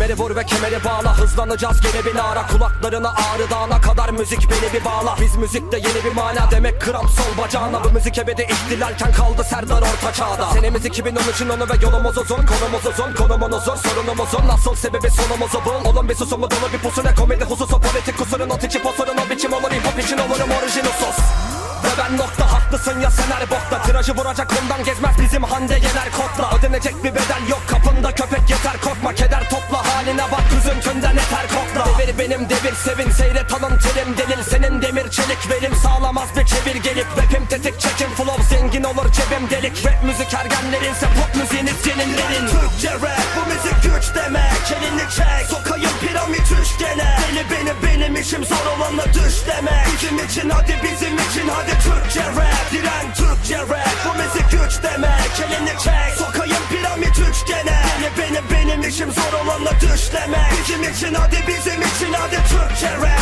Kemeri vur ve kemeri bağla. Hızlanacağız gene bir ara Kulaklarına ağrı dağına kadar müzik beni bir bağla. Biz müzikte yeni bir mana demek kram sol bacağına. Bu müzik ebedi ihtilalken kaldı Serdar orta çağda. Senemiz 2013'ün onu ve yolumuz uzun Konumuz uzun konumun zor sorunumuzun Nasıl sebebi sonumuzu bul? Oğlum bir susumu dolu bir pusu ne komedi hususu. Politik kusurun not içi posurun o biçim olur. Hip hop için olurum orijinal sos ve ben nokta haklısın ya sen her bokta? Tirajı vuracak ondan gezmez bizim Hande Yener kodla. Ödenecek bir bedel yok kapında köpek yeter korkma. Keder topla haline bak üzüntünden eter kokla. Devir benim devir sevin seyret alın terim delil. Senin demir çelik verim sağlamaz bir çevir gelip. Rapim tetik çekim flow zengin olur cebim delik. Rap müzik ergenlerinse pop müziğiniz seninlerin Türkçe rap bu müzik güç demek Elini çek. Sokayım piramit üçgene Deli benim benim işim zor olanla düş demek Bizim için hadi bizim için hadi. Türkçe rap Diren Türkçe rap. Bu müzik güç demek Elini çek. Sokayım piramit üçgene. Deli benim benim işim zor olanla düş demek Bizim için hadi bizim için hadi. Türkçe rap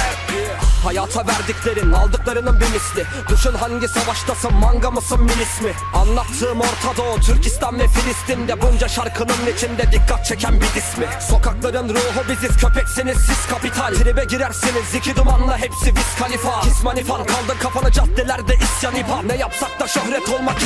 Hayata verdiklerin aldıklarının bir misli. Düşün hangi savaştasın manga mısın milis mi? Anlattığım Orta Doğu Türkistan ve Filistin'de Bunca şarkının içinde dikkat çeken bir ismi Sokakların ruhu biziz köpeksiniz siz kapital. Tribe girersiniz iki dumanla hepsi biz kalifa Kis manifan kaldır kafanı caddelerde isyan hip Ne yapsak da şöhret olmak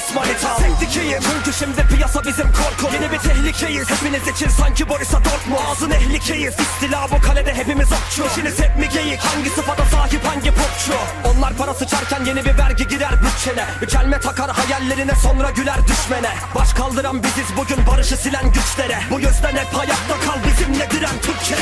isterseniz pis manita Sektikiyim çünkü şimdi piyasa bizim korku. Yeni bir tehlikeyiz. Hepiniz için sanki Borussia Dortmund. Ağzın ehlikeyiz istila bu kalede hepimiz okçu. İşiniz hep mi geyik? Hangi sıfata sahip hangi popçu? Onlar para sıçarken yeni bir vergi girer bütçene. Bir kelme takar hayallerine sonra güler düşmene. Baş kaldıran biziz bugün barışı silen güçlere. Bu yüzden hep hayatta kal bizimle diren Türkçe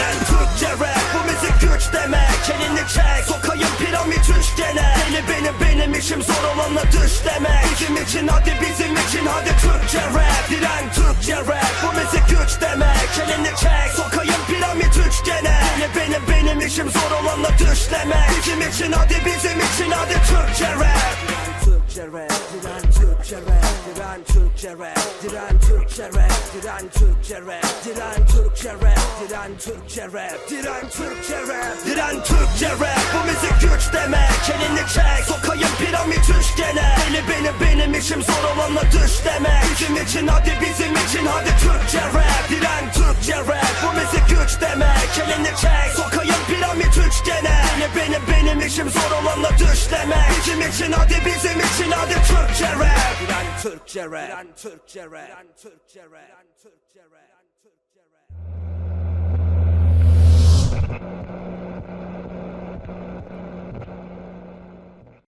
Bizim için hadi bizim için hadi Türkçe rap. Diren Türkçe rap. Bu müzik güç demek. Elini çek sokayım piramit üçgene. Deli benim benim işim zor olanla düş demek Bizim için hadi bizim için hadi Türkçe rap. Türkçe rap, diren Türkçe rap, diren Türkçe rap, diren Türkçe rap, diren Türkçe rap, diren Türkçe rap, diren Türkçe rap, diren Türkçe rap, diren Türkçe rap. Bu müzik güç demek, elini çek, sokayım piramit üçgene. Benim benim işim zor olanla düş demek. Bizim için hadi bizim için hadi Türkçe rap, diren Türkçe rap. Bu müzik güç demek, elini çek, sokayım piramit üçgene. Deli benim benim işim zor olanla düş demek. Bizim için hadi bizim için hadi Türkçe rap, diren Türkçe rap, diren Türkçe rap, diren Türkçe rap.